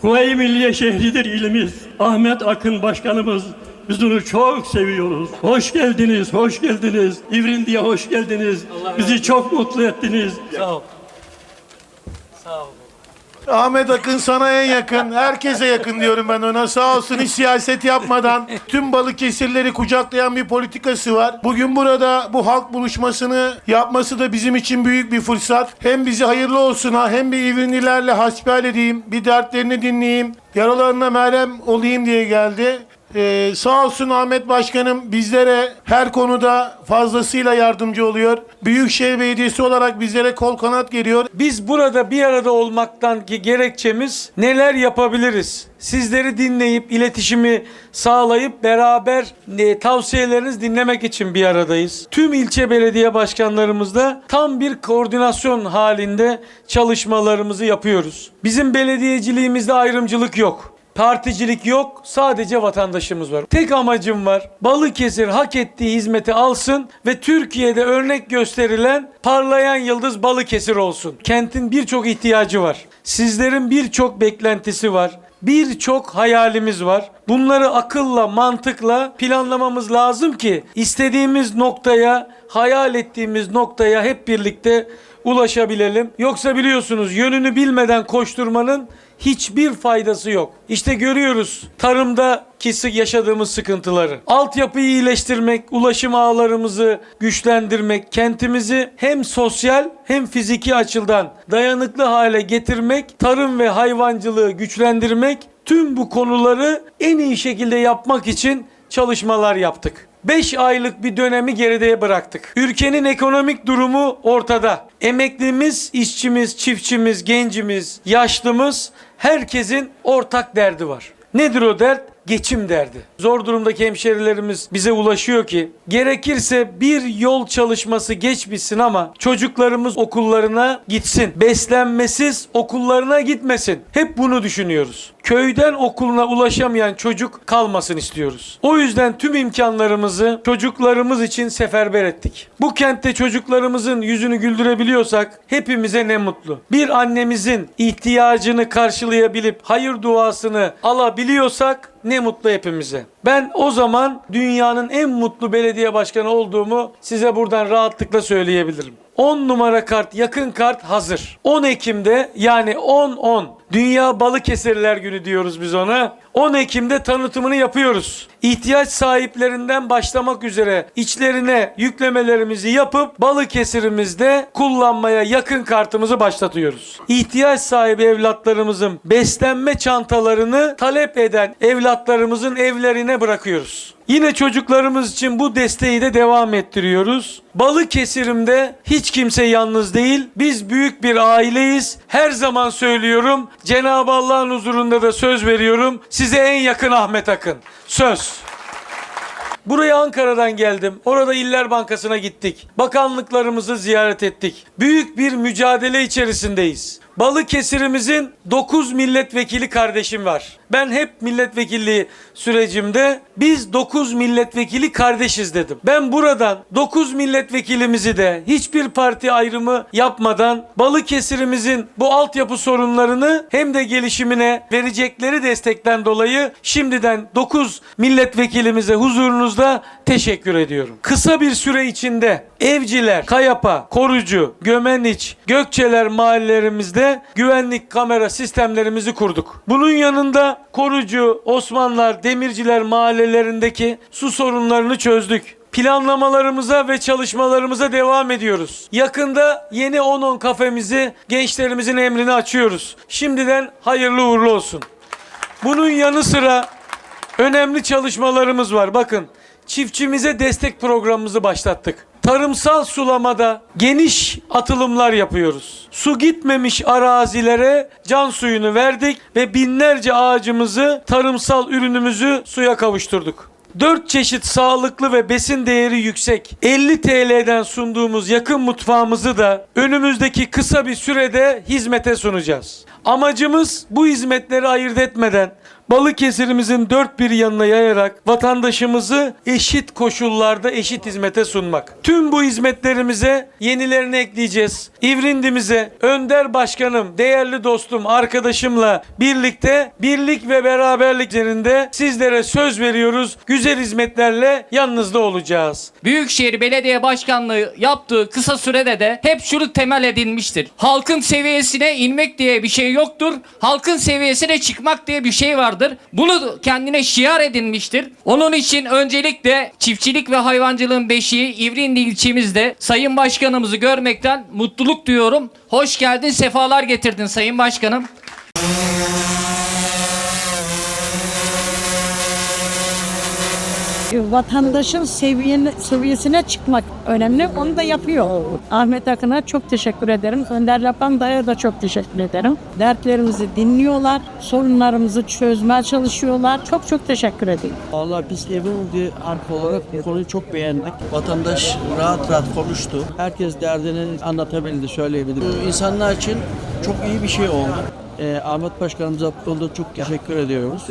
Kuvayi Milliye şehridir ilimiz. Ahmet Akın Başkanımız biz onu çok seviyoruz. Hoş geldiniz, hoş geldiniz. İvrindi'ye hoş geldiniz. Bizi çok mutlu ettiniz. Sağ ol. Sağ ol. Ahmet Akın sana en yakın. Herkese yakın diyorum ben ona. Sağ olsun hiç siyaset yapmadan tüm Balıkesirleri kucaklayan bir politikası var. Bugün burada bu halk buluşmasını yapması da bizim için büyük bir fırsat. Hem bize hayırlı olsun ha hem bir İvrinlilerle hasbihal edeyim. Bir dertlerini dinleyeyim. Yaralarına merhem olayım diye geldi. Ee, sağ olsun Ahmet Başkanım bizlere her konuda fazlasıyla yardımcı oluyor. Büyükşehir Belediyesi olarak bizlere kol kanat geliyor. Biz burada bir arada olmaktan ki gerekçemiz neler yapabiliriz? Sizleri dinleyip iletişimi sağlayıp beraber e, tavsiyelerinizi dinlemek için bir aradayız. Tüm ilçe belediye başkanlarımızla tam bir koordinasyon halinde çalışmalarımızı yapıyoruz. Bizim belediyeciliğimizde ayrımcılık yok. Particilik yok, sadece vatandaşımız var. Tek amacım var. Balıkesir hak ettiği hizmeti alsın ve Türkiye'de örnek gösterilen parlayan yıldız Balıkesir olsun. Kentin birçok ihtiyacı var. Sizlerin birçok beklentisi var. Birçok hayalimiz var. Bunları akılla, mantıkla planlamamız lazım ki istediğimiz noktaya, hayal ettiğimiz noktaya hep birlikte ulaşabilelim. Yoksa biliyorsunuz yönünü bilmeden koşturmanın hiçbir faydası yok. İşte görüyoruz tarımdaki sı- yaşadığımız sıkıntıları. Altyapıyı iyileştirmek, ulaşım ağlarımızı güçlendirmek, kentimizi hem sosyal hem fiziki açıdan dayanıklı hale getirmek, tarım ve hayvancılığı güçlendirmek, tüm bu konuları en iyi şekilde yapmak için çalışmalar yaptık. 5 aylık bir dönemi geride bıraktık. Ülkenin ekonomik durumu ortada. Emeklimiz, işçimiz, çiftçimiz, gencimiz, yaşlımız herkesin ortak derdi var. Nedir o dert? Geçim derdi. Zor durumdaki hemşerilerimiz bize ulaşıyor ki gerekirse bir yol çalışması geç bitsin ama çocuklarımız okullarına gitsin. Beslenmesiz okullarına gitmesin. Hep bunu düşünüyoruz. Köyden okuluna ulaşamayan çocuk kalmasın istiyoruz. O yüzden tüm imkanlarımızı çocuklarımız için seferber ettik. Bu kentte çocuklarımızın yüzünü güldürebiliyorsak hepimize ne mutlu. Bir annemizin ihtiyacını karşılayabilip hayır duasını alabiliyorsak ne mutlu hepimize. Ben o zaman dünyanın en mutlu belediye başkanı olduğumu size buradan rahatlıkla söyleyebilirim. 10 numara kart, yakın kart hazır. 10 Ekim'de yani 10-10 Dünya Balıkesirler Günü diyoruz biz ona. 10 Ekim'de tanıtımını yapıyoruz. İhtiyaç sahiplerinden başlamak üzere içlerine yüklemelerimizi yapıp Balıkesir'imizde kullanmaya yakın kartımızı başlatıyoruz. İhtiyaç sahibi evlatlarımızın beslenme çantalarını talep eden evlatlarımızın evlerine bırakıyoruz. Yine çocuklarımız için bu desteği de devam ettiriyoruz. Balıkesir'imde hiç kimse yalnız değil. Biz büyük bir aileyiz. Her zaman söylüyorum. Cenab-ı Allah'ın huzurunda da söz veriyorum. Size en yakın Ahmet Akın. Söz. Buraya Ankara'dan geldim. Orada İller Bankası'na gittik. Bakanlıklarımızı ziyaret ettik. Büyük bir mücadele içerisindeyiz. Balıkesir'imizin 9 milletvekili kardeşim var. Ben hep milletvekilliği sürecimde biz 9 milletvekili kardeşiz dedim. Ben buradan 9 milletvekilimizi de hiçbir parti ayrımı yapmadan Balıkesir'imizin bu altyapı sorunlarını hem de gelişimine verecekleri destekten dolayı şimdiden 9 milletvekilimize huzurunuzda teşekkür ediyorum. Kısa bir süre içinde Evciler, Kayapa, Korucu, Gömeniç, Gökçeler mahallelerimizde güvenlik kamera sistemlerimizi kurduk. Bunun yanında Korucu, Osmanlar, Demirciler mahallelerindeki su sorunlarını çözdük planlamalarımıza ve çalışmalarımıza devam ediyoruz. Yakında yeni 10-10 kafemizi gençlerimizin emrine açıyoruz. Şimdiden hayırlı uğurlu olsun. Bunun yanı sıra önemli çalışmalarımız var. Bakın çiftçimize destek programımızı başlattık. Tarımsal sulamada geniş atılımlar yapıyoruz. Su gitmemiş arazilere can suyunu verdik ve binlerce ağacımızı, tarımsal ürünümüzü suya kavuşturduk. 4 çeşit sağlıklı ve besin değeri yüksek 50 TL'den sunduğumuz yakın mutfağımızı da önümüzdeki kısa bir sürede hizmete sunacağız. Amacımız bu hizmetleri ayırt etmeden Balıkesir'imizin dört bir yanına yayarak vatandaşımızı eşit koşullarda eşit hizmete sunmak. Tüm bu hizmetlerimize yenilerini ekleyeceğiz. İvrindimize Önder Başkanım, değerli dostum, arkadaşımla birlikte birlik ve beraberlik üzerinde sizlere söz veriyoruz. Güzel hizmetlerle yanınızda olacağız. Büyükşehir Belediye Başkanlığı yaptığı kısa sürede de hep şunu temel edinmiştir. Halkın seviyesine inmek diye bir şey yoktur. Halkın seviyesine çıkmak diye bir şey vardır. Bunu kendine şiar edinmiştir. Onun için öncelikle çiftçilik ve hayvancılığın beşiği İvrindi ilçemizde Sayın Başkanımızı görmekten mutluluk duyuyorum. Hoş geldin, sefalar getirdin Sayın Başkanım. Vatandaşın seviyene, seviyesine çıkmak önemli. Onu da yapıyor. Ahmet Akın'a çok teşekkür ederim. Önder Lapanda'ya da çok teşekkür ederim. Dertlerimizi dinliyorlar. Sorunlarımızı çözmeye çalışıyorlar. Çok çok teşekkür ederim. Vallahi biz Evrimli arka olarak bu konuyu çok beğendik. Vatandaş rahat rahat konuştu. Herkes derdini anlatabildi, söyleyebildi. İnsanlar için çok iyi bir şey oldu. Ee, Ahmet Başkanımıza bu konuda çok teşekkür ediyoruz.